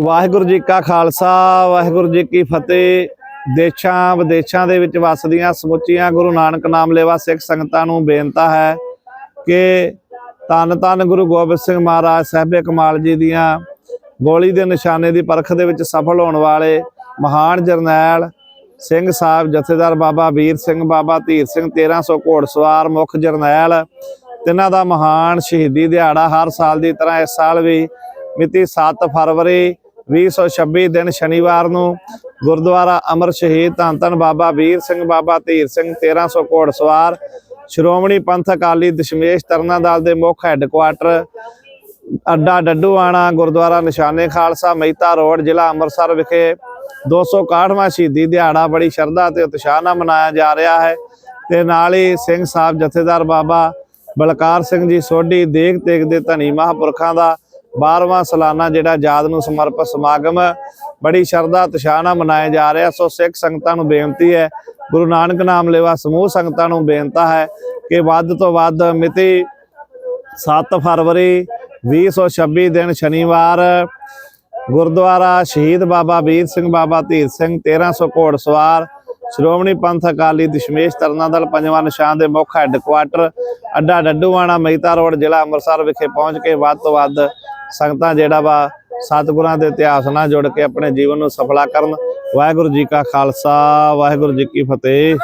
ਵਾਹਿਗੁਰੂ ਜੀ ਕਾ ਖਾਲਸਾ, ਵਾਹਿਗੁਰੂ ਜੀ ਕੀ ਫਤਿਹ। ਦੇਸ਼ਾਂ ਵਿਦੇਸ਼ਾਂ ਦੇ ਵਿੱਚ ਵਸਦੀਆਂ ਸਮੁੱਚੀਆਂ ਗੁਰੂ ਨਾਨਕ ਨਾਮ ਲੇਵਾ ਸਿੱਖ ਸੰਗਤਾਂ ਨੂੰ ਬੇਨਤਾ ਹੈ ਕਿ ਧੰਨ ਧੰਨ ਗੁਰੂ ਗੋਬਿੰਦ ਸਿੰਘ ਮਹਾਰਾਜ ਸਾਹਿਬੇ ਕਮਾਲ ਜੀ ਦੀਆਂ ਗੋਲੀ ਦੇ ਨਿਸ਼ਾਨੇ ਦੀ ਪਰਖ ਦੇ ਵਿੱਚ ਸਫਲ ਹੋਣ ਵਾਲੇ ਮਹਾਨ ਜਰਨੈਲ ਸਿੰਘ ਸਾਹਿਬ, ਜਥੇਦਾਰ ਬਾਬਾ ਵੀਰ ਸਿੰਘ, ਬਾਬਾ ਧੀਰ ਸਿੰਘ 1300 ਘੋੜਸਵਾਰ ਮੁੱਖ ਜਰਨੈਲ, ਤਿੰਨਾਂ ਦਾ ਮਹਾਨ ਸ਼ਹੀਦੀ ਦਿਹਾੜਾ ਹਰ ਸਾਲ ਦੀ ਤਰ੍ਹਾਂ ਇਸ ਸਾਲ ਵੀ ਮਿਤੀ 7 ਫਰਵਰੀ 2026 ਦਿਨ ਸ਼ਨੀਵਾਰ ਨੂੰ ਗੁਰਦੁਆਰਾ ਅਮਰ ਸ਼ਹੀਦ, ਧੰਨ ਧੰਨ ਬਾਬਾ ਵੀਰ ਸਿੰਘ, ਬਾਬਾ ਧੀਰ ਸਿੰਘ 1300 ਘੋੜਸਵਾਰ ਸ਼੍ਰੋਮਣੀ ਪੰਥ ਅਕਾਲੀ ਦਸ਼ਮੇਸ਼ ਤਰਨਾ ਦਲ ਦੇ ਮੁੱਖ ਹੈੱਡਕੁਆਟਰ ਅੱਡਾ ਡੱਡੂਆਣਾ, ਗੁਰਦੁਆਰਾ ਨਿਸ਼ਾਨੇ ਖਾਲਸਾ, ਮਹਿਤਾ ਰੋਡ, ਜ਼ਿਲ੍ਹਾ ਅੰਮ੍ਰਿਤਸਰ ਵਿਖੇ 261ਵਾਂ ਸ਼ਹੀਦੀ ਦਿਹਾੜਾ ਬੜੀ ਸ਼ਰਧਾ ਤੇ ਉਤਸ਼ਾਹ ਨਾਲ ਮਨਾਇਆ ਜਾ ਰਿਹਾ ਹੈ। ਤੇ ਨਾਲ ਹੀ ਸਿੰਘ ਸਾਹਿਬ ਜਥੇਦਾਰ ਬਾਬਾ ਬਲਕਾਰ ਸਿੰਘ ਜੀ ਸੋਢੀ ਦੇਖ ਤੇਗ ਦੇ ਧਨੀ ਮਹਾਂਪੁਰਖਾਂ ਦਾ 12ਵਾਂ ਸਾਲਾਨਾ ਜਿਹੜਾ ਯਾਦ ਨੂੰ ਸਮਰਪਿਤ ਸਮਾਗਮ, ਬੜੀ ਸ਼ਰਧਾ ਉਤਸ਼ਾਹ ਨਾਲ ਮਨਾਇਆ ਜਾ ਰਿਹਾ। ਸੋ ਸਿੱਖ ਸੰਗਤਾਂ ਨੂੰ ਬੇਨਤੀ ਹੈ, ਗੁਰੂ ਨਾਨਕ ਨਾਮ ਲੈਵਾ ਸਮੂਹ ਸੰਗਤਾਂ ਨੂੰ ਬੇਨਤੀ ਹੈ ਕਿ ਵੱਧ ਤੋਂ ਵੱਧ ਮਿਤੀ 7 ਫਰਵਰੀ 2026 ਦਿਨ ਸ਼ਨੀਵਾਰ, ਗੁਰਦੁਆਰਾ ਸ਼ਹੀਦ ਬਾਬਾ ਵੀਰ ਸਿੰਘ, ਬਾਬਾ ਧੀਰ ਸਿੰਘ 1300 ਘੋੜਸਵਾਰ, ਸ਼੍ਰੋਮਣੀ ਪੰਥ ਅਕਾਲੀ ਦਸ਼ਮੇਸ਼ ਤਰਨਾ ਦਲ, ਪੰਜਵਾਂ ਨਿਸ਼ਾਨ ਦੇ ਮੁੱਖ ਹੈੱਡਕੁਆਟਰ, ਅੱਡਾ ਡੱਡੂਵਾਣਾ ਮਹਿਤਾ ਰੋਡ, ਜ਼ਿਲ੍ਹਾ ਅੰਮ੍ਰਿਤਸਰ ਵਿਖੇ ਪਹੁੰਚ ਕੇ ਵੱਧ ਤੋਂ ਵੱਧ ਸੰਗਤਾਂ ਜਿਹੜਾ ਵਾ ਸਤਿਗੁਰਾਂ ਦੇ ਇਤਿਹਾਸ ਨਾਲ ਜੁੜ ਕੇ ਆਪਣੇ ਜੀਵਨ ਨੂੰ ਸਫਲਾ ਕਰਨ। ਵਾਹਿਗੁਰੂ ਜੀ ਕਾ ਖਾਲਸਾ, ਵਾਹਿਗੁਰੂ ਜੀ ਕੀ ਫਤਿਹ।